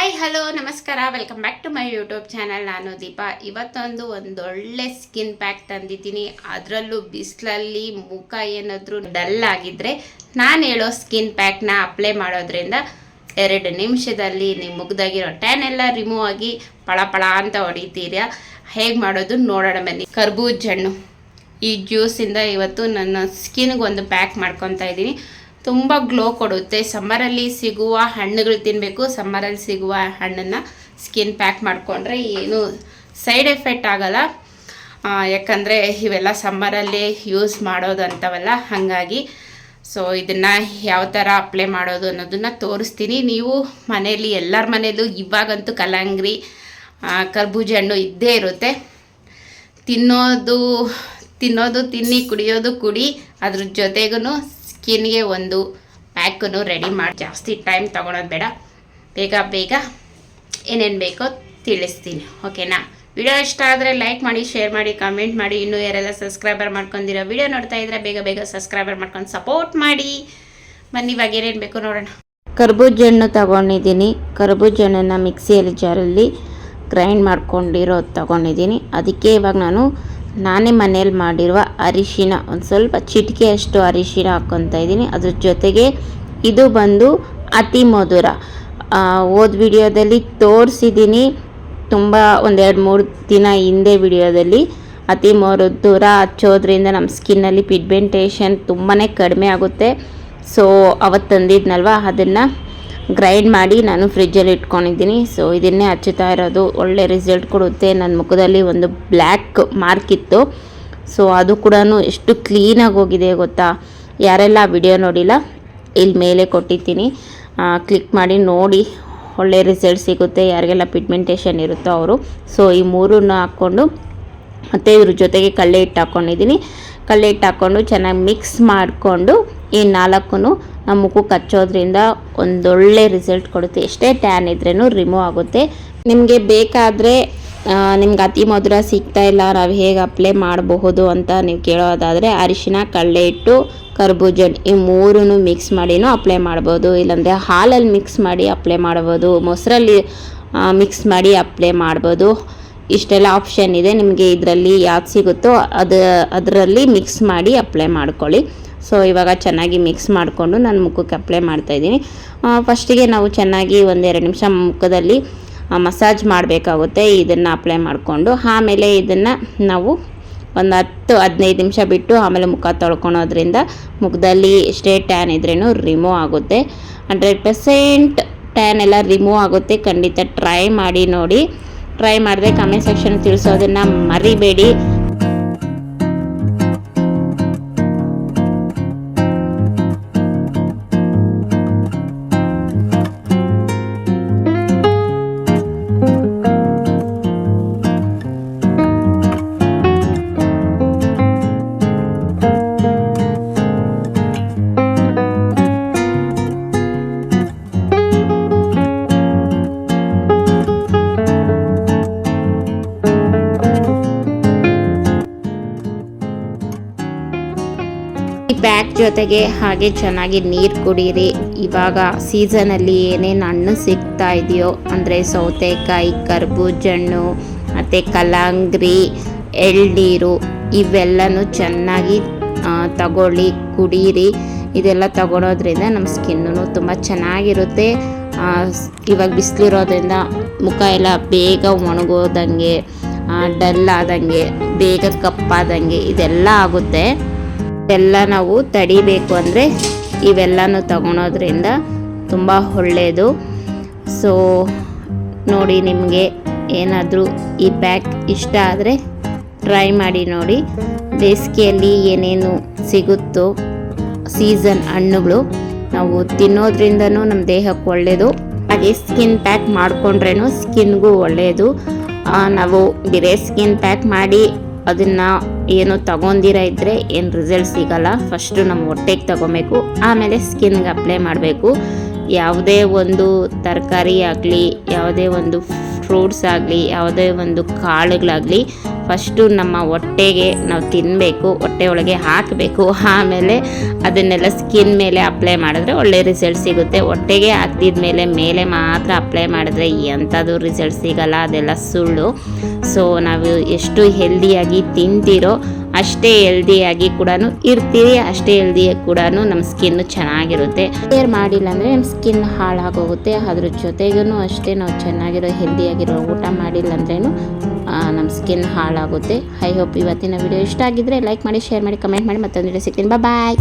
Hi hello ನಮಸ್ಕಾರ. Welcome back to my YouTube channel ನಾನು ದೀಪಾ. ಇವತ್ತೊಂದು ಒಂದೊಳ್ಳೆ ಸ್ಕಿನ್ ಪ್ಯಾಕ್ ತಂದಿದ್ದೀನಿ. ಅದರಲ್ಲೂ ಬಿಸಿಲಲ್ಲಿ ಮುಖ ಏನಾದರೂ ಡಲ್ ಆಗಿದ್ದರೆ ನಾನು ಹೇಳೋ ಸ್ಕಿನ್ ಪ್ಯಾಕ್ನ ಅಪ್ಲೈ ಮಾಡೋದ್ರಿಂದ ಎರಡು ನಿಮಿಷದಲ್ಲಿ ನಿಮ್ಮ ಮುಗ್ದಾಗಿರೋ ಟ್ಯಾನ್ ಎಲ್ಲ ರಿಮೂವ್ ಆಗಿ ಪಳ ಪಳ ಅಂತ ಹೊಡಿತೀರಾ? ಹೇಗೆ ಮಾಡೋದು ನೋಡೋಣ ಬನ್ನಿ. ಕರ್ಬೂಜ್ ಹಣ್ಣು. ಈ ಜ್ಯೂಸಿಂದ ಇವತ್ತು ನನ್ನ ಸ್ಕಿನ್ಗೆ ಒಂದು ಪ್ಯಾಕ್ ಮಾಡ್ಕೊತಾ ಇದ್ದೀನಿ. ತುಂಬ ಗ್ಲೋ ಕೊಡುತ್ತೆ. ಸಮ್ಮರಲ್ಲಿ ಸಿಗುವ ಹಣ್ಣುಗಳು ತಿನ್ನಬೇಕು ಸಮ್ಮರಲ್ಲಿ ಸಿಗುವ ಹಣ್ಣನ್ನು ಸ್ಕಿನ್ ಪ್ಯಾಕ್ ಮಾಡಿಕೊಂಡ್ರೆ ಏನು ಸೈಡ್ ಎಫೆಕ್ಟ್ ಆಗಲ್ಲ. ಯಾಕಂದರೆ ಇವೆಲ್ಲ ಸಮ್ಮರಲ್ಲಿ ಯೂಸ್ ಮಾಡೋದು ಅಂತವಲ್ಲ ಹಾಗಾಗಿ ಸೊ ಇದನ್ನು ಯಾವ ಥರ ಅಪ್ಲೈ ಮಾಡೋದು ಅನ್ನೋದನ್ನು ತೋರಿಸ್ತೀನಿ. ನೀವು ಮನೆಯಲ್ಲಿ, ಎಲ್ಲರ ಮನೆಯಲ್ಲೂ ಇವಾಗಂತೂ ಕರ್ಬೂಜಿ ಕರ್ಬೂಜ ಹಣ್ಣು ಇದ್ದೇ ಇರುತ್ತೆ. ತಿನ್ನೋದು ತಿನ್ನೋದು, ತಿನ್ನಿ, ಕುಡಿಯೋದು, ಕುಡಿ. ಅದ್ರ ಜೊತೆಗೂ ಸ್ಕಿನ್ಗೆ ಒಂದು ಪ್ಯಾಕನ್ನು ರೆಡಿ ಮಾಡಿ. ಜಾಸ್ತಿ ಟೈಮ್ ತೊಗೊಳೋದು ಬೇಡ. ಬೇಗ ಬೇಗ ಏನೇನು ಬೇಕೋ ತಿಳಿಸ್ತೀನಿ. ಓಕೆನಾ? ವಿಡಿಯೋ ಇಷ್ಟ ಆದರೆ ಲೈಕ್ ಮಾಡಿ, ಶೇರ್ ಮಾಡಿ, ಕಮೆಂಟ್ ಮಾಡಿ. ಇನ್ನೂ ಯಾರೆಲ್ಲ ಸಬ್ಸ್ಕ್ರೈಬರ್ ಮಾಡ್ಕೊಂಡಿರೋ ವಿಡಿಯೋ ನೋಡ್ತಾ ಇದ್ರೆ ಬೇಗ ಬೇಗ ಸಬ್ಸ್ಕ್ರೈಬರ್ ಮಾಡ್ಕೊಂಡು ಸಪೋರ್ಟ್ ಮಾಡಿ. ಬನ್ನಿ, ಇವಾಗ ಏನೇನು ಬೇಕು ನೋಡೋಣ. ಕರ್ಬೂಜ ಹಣ್ಣು ತಗೊಂಡಿದ್ದೀನಿ. ಕರ್ಬೂಜ ಮಿಕ್ಸಿಯಲ್ಲಿ ಜಾರಲ್ಲಿ ಗ್ರೈಂಡ್ ಮಾಡ್ಕೊಂಡಿರೋದು ತಗೊಂಡಿದ್ದೀನಿ. ಅದಕ್ಕೆ ಇವಾಗ ನಾನು ನಾನೇ ಮನೇಲಿ ಮಾಡಿರುವ ಅರಿಶಿನ, ಒಂದು ಸ್ವಲ್ಪ ಚಿಟಿಕೆಯಷ್ಟು ಅರಿಶಿನ ಹಾಕ್ಕೊತಾ ಇದ್ದೀನಿ. ಅದ್ರ ಜೊತೆಗೆ ಇದು ಬಂದು ಅತಿ ಮಧುರ. ಓದ್ ವಿಡಿಯೋದಲ್ಲಿ ತೋರಿಸಿದ್ದೀನಿ. ತುಂಬ ಒಂದೆರಡು ಮೂರು ದಿನ ಹಿಂದೆ ವಿಡಿಯೋದಲ್ಲಿ ಅತಿ ಮಧುರ ಹಚ್ಚೋದ್ರಿಂದ ನಮ್ಮ ಸ್ಕಿನ್ನಲ್ಲಿ ಪಿಗ್ಮೆಂಟೇಷನ್ ತುಂಬಾ ಕಡಿಮೆ ಆಗುತ್ತೆ. ಸೊ ಅವತ್ತು ತಂದಿದ್ನಲ್ವ ಅದನ್ನು ಗ್ರೈಂಡ್ ಮಾಡಿ ನಾನು ಫ್ರಿಜ್ಜಲ್ಲಿ ಇಟ್ಕೊಂಡಿದ್ದೀನಿ. ಸೊ ಇದನ್ನೇ ಹಚ್ಚುತ್ತಾ ಇರೋದು. ಒಳ್ಳೆ ರಿಸಲ್ಟ್ ಕೊಡುತ್ತೆ. ನನ್ನ ಮುಖದಲ್ಲಿ ಒಂದು ಬ್ಲ್ಯಾಕ್ ಮಾರ್ಕ್ ಇತ್ತು. ಸೊ ಅದು ಕೂಡ ಎಷ್ಟು ಕ್ಲೀನಾಗಿ ಹೋಗಿದೆ ಗೊತ್ತಾ? ಯಾರೆಲ್ಲ ವಿಡಿಯೋ ನೋಡಿಲ್ಲ ಇಲ್ಲಿ ಮೇಲೆ ಕೊಟ್ಟಿದ್ದೀನಿ. ಕ್ಲಿಕ್ ಮಾಡಿ ನೋಡಿ. ಒಳ್ಳೆ ರಿಸಲ್ಟ್ ಸಿಗುತ್ತೆ. ಯಾರಿಗೆಲ್ಲ ಪಿಗ್ಮೆಂಟೇಷನ್ ಇರುತ್ತೋ ಅವರು. ಸೊ ಈ ಮೂರನ್ನು ಹಾಕ್ಕೊಂಡು ಮತ್ತು ಇದ್ರ ಜೊತೆಗೆ ಕಳ್ಳೆ ಹಿಟ್ಟು ಹಾಕ್ಕೊಂಡಿದ್ದೀನಿ ಕಳ್ಳೆ ಹಿಟ್ಟು ಹಾಕ್ಕೊಂಡು ಚೆನ್ನಾಗಿ ಮಿಕ್ಸ್ ಮಾಡಿಕೊಂಡು ಈ ನಾಲ್ಕು ನಮ್ಮ ಮುಖಕ್ಕೆ ಹಚ್ಚೋದ್ರಿಂದ ಒಂದೊಳ್ಳೆ ರಿಸಲ್ಟ್ ಕೊಡುತ್ತೆ. ಎಷ್ಟೇ ಟ್ಯಾನ್ ಇದ್ರೂ ರಿಮೂವ್ ಆಗುತ್ತೆ. ನಿಮಗೆ ಬೇಕಾದರೆ ನಿಮ್ಗೆ ಅತಿ ಮಧುರ ಸಿಗ್ತಾ ಇಲ್ಲ, ನಾವು ಹೇಗೆ ಅಪ್ಲೈ ಮಾಡಬಹುದು ಅಂತ ನೀವು ಕೇಳೋದಾದರೆ ಅರಿಶಿನ ಕಳ್ಳೆ ಹಿಟ್ಟು ಕರ್ಬೂಜನ್ ಈ ಮೂರೂ ಮಿಕ್ಸ್ ಮಾಡಿನೂ ಅಪ್ಲೈ ಮಾಡ್ಬೋದು. ಇಲ್ಲಾಂದರೆ ಹಾಲಲ್ಲಿ ಮಿಕ್ಸ್ ಮಾಡಿ ಅಪ್ಲೈ ಮಾಡ್ಬೋದು. ಮೊಸರಲ್ಲಿ ಮಿಕ್ಸ್ ಮಾಡಿ ಅಪ್ಲೈ ಮಾಡ್ಬೋದು. ಇಷ್ಟೆಲ್ಲ ಆಪ್ಷನ್ ಇದೆ. ನಿಮಗೆ ಇದರಲ್ಲಿ ಯಾವ್ದು ಸಿಗುತ್ತೋ ಅದು, ಅದರಲ್ಲಿ ಮಿಕ್ಸ್ ಮಾಡಿ ಅಪ್ಲೈ ಮಾಡ್ಕೊಳ್ಳಿ. ಸೊ ಇವಾಗ ಚೆನ್ನಾಗಿ ಮಿಕ್ಸ್ ಮಾಡಿಕೊಂಡು ನಾನು ಮುಖಕ್ಕೆ ಅಪ್ಲೈ ಮಾಡ್ತಾಯಿದ್ದೀನಿ ಫಸ್ಟಿಗೆ ನಾವು ಚೆನ್ನಾಗಿ ಒಂದೆರಡು ನಿಮಿಷ ಮುಖದಲ್ಲಿ ಮಸಾಜ್ ಮಾಡಬೇಕಾಗುತ್ತೆ. ಇದನ್ನು ಅಪ್ಲೈ ಮಾಡಿಕೊಂಡು, ಆಮೇಲೆ ಇದನ್ನು ನಾವು ಒಂದು ಹತ್ತು, ಹದಿನೈದು ನಿಮಿಷ ಬಿಟ್ಟು ಆಮೇಲೆ ಮುಖ ತೊಳ್ಕೊಳೋದ್ರಿಂದ ಮುಖದಲ್ಲಿ ಎಷ್ಟೇ ಟ್ಯಾನ್ ಇದ್ರೂ ರಿಮೂವ್ ಆಗುತ್ತೆ. ಹಂಡ್ರೆಡ್ ಪರ್ಸೆಂಟ್ ಟ್ಯಾನ್ ಎಲ್ಲ ರಿಮೂವ್ ಆಗುತ್ತೆ. ಖಂಡಿತ ಟ್ರೈ ಮಾಡಿ ನೋಡಿ. ಟ್ರೈ ಮಾಡಿದ್ರೆ ಕಮೆಂಟ್ ಸೆಕ್ಷನ್ ತಿಳಿಸೋದನ್ನು ಮರಿಬೇಡಿ. ಪ್ಯಾಕ್ ಜೊತೆಗೆ ಹಾಗೆ ಚೆನ್ನಾಗಿ ನೀರು ಕುಡೀರಿ. ಇವಾಗ ಸೀಸನಲ್ಲಿ ಏನೇನು ಹಣ್ಣು ಸಿಗ್ತಾ ಇದೆಯೋ, ಅಂದರೆ ಸೌತೆಕಾಯಿ ಕರ್ಬೂಜಣ್ಣು ಮತ್ತು ಕಲ್ಲಂಗಡಿ ಎಳ್ನೀರು, ಇವೆಲ್ಲನೂ ಚೆನ್ನಾಗಿ ತಗೊಳ್ಳಿ, ಕುಡೀರಿ. ಇದೆಲ್ಲ ತಗೊಳೋದ್ರಿಂದ ನಮ್ಮ ಸ್ಕಿನ್ನು ತುಂಬ ಚೆನ್ನಾಗಿರುತ್ತೆ. ಇವಾಗ ಬಿಸಿಲಿರೋದ್ರಿಂದ ಮುಖ ಎಲ್ಲ ಬೇಗ ಒಣಗೋದಂಗೆ ಡಲ್ ಆದಂಗೆ, ಬೇಗ ಕಪ್ಪಾದಂಗೆ ಇದೆಲ್ಲ ಆಗುತ್ತೆ. ಎಲ್ಲ ನಾವು ತಡಿಬೇಕು ಅಂದರೆ ಇವೆಲ್ಲನೂ ತಗೊಳೋದ್ರಿಂದ ತುಂಬ ಒಳ್ಳೆಯದು ಸೊ ನೋಡಿ ನಿಮಗೆ ಏನಾದರೂ ಈ ಪ್ಯಾಕ್ ಇಷ್ಟ ಆದರೆ ಟ್ರೈ ಮಾಡಿ ನೋಡಿ. ಬೇಸಿಗೆಯಲ್ಲಿ ಏನೇನು ಸಿಗುತ್ತೋ ಸೀಸನ್ ಹಣ್ಣುಗಳು ನಾವು ತಿನ್ನೋದ್ರಿಂದನೂ ನಮ್ಮ ದೇಹಕ್ಕೆ ಒಳ್ಳೆಯದು ಹಾಗೆ ಸ್ಕಿನ್ ಪ್ಯಾಕ್ ಮಾಡಿಕೊಂಡ್ರೇನು ಸ್ಕಿನ್ಗೂ ಒಳ್ಳೆಯದು ನಾವು ಬೇರೆ ಸ್ಕಿನ್ ಪ್ಯಾಕ್ ಮಾಡಿ ಅದನ್ನು ಏನು ತಗೊಂಡಿರ ಇದ್ದರೆ ಏನು ರಿಸಲ್ಟ್ ಸಿಗಲ್ಲ. ಫಸ್ಟು ನಮ್ಮ ಹೊಟ್ಟೆಗೆ ತಗೊಬೇಕು. ಆಮೇಲೆ ಸ್ಕಿನ್ಗೆ ಅಪ್ಲೈ ಮಾಡಬೇಕು. ಯಾವುದೇ ಒಂದು ತರಕಾರಿ ಆಗಲಿ, ಯಾವುದೇ ಒಂದು ಫ್ರೂಟ್ಸ್ ಆಗಲಿ, ಯಾವುದೇ ಒಂದು ಕಾಳುಗಳಾಗಲಿ ಫಸ್ಟು ನಮ್ಮ ಹೊಟ್ಟೆಗೆ ನಾವು ತಿನ್ನಬೇಕು ಹೊಟ್ಟೆ ಒಳಗೆ ಹಾಕಬೇಕು. ಆಮೇಲೆ ಅದನ್ನೆಲ್ಲ ಸ್ಕಿನ್ ಮೇಲೆ ಅಪ್ಲೈ ಮಾಡಿದ್ರೆ ಒಳ್ಳೆ ರಿಸಲ್ಟ್ ಸಿಗುತ್ತೆ. ಹೊಟ್ಟೆಗೆ ಹಾಕ್ತಿದ್ಮೇಲೆ ಮೇಲೆ ಮಾತ್ರ ಅಪ್ಲೈ ಮಾಡಿದ್ರೆ ಎಂಥದ್ದು ರಿಸಲ್ಟ್ ಸಿಗಲ್ಲ. ಅದೆಲ್ಲ ಸುಳ್ಳು. ಸೊ ನಾವು ಎಷ್ಟು ಹೆಲ್ದಿಯಾಗಿ ತಿಂತೀರೋ ಅಷ್ಟೇ ಹೆಲ್ದಿಯಾಗಿ ಕೂಡ ಇರ್ತೀರಿ, ಅಷ್ಟೇ ಹೆಲ್ದಿಯಾಗಿ ಕೂಡ ನಮ್ಮ ಸ್ಕಿನ್ ಚೆನ್ನಾಗಿರುತ್ತೆ. ಕೇರ್ ಮಾಡಿಲ್ಲ ಅಂದರೆ ನಮ್ಮ ಸ್ಕಿನ್ ಹಾಳಾಗೋಗುತ್ತೆ, ಅದ್ರ ಜೊತೆಗೂ ಅಷ್ಟೇ ನಾವು ಚೆನ್ನಾಗಿರೋ ಹೆಲ್ದಿಯಾಗಿರೋ ಊಟ ಮಾಡಿಲ್ಲ ಅಂದ್ರೇನು ನಮ್ಮ ಸ್ಕಿನ್ ಹಾಳಾಗುತ್ತೆ. ಐ ಹೋಪ್ ಇವತ್ತಿನ ವಿಡಿಯೋ ಇಷ್ಟ ಆಗಿದ್ರೆ ಲೈಕ್ ಮಾಡಿ ಶೇರ್ ಮಾಡಿ ಕಮೆಂಟ್ ಮಾಡಿ, ಮತ್ತೊಂದು ವಿಡಿಯೋ ಸಿಗ್ತೀನಿ. ಬಾಯ್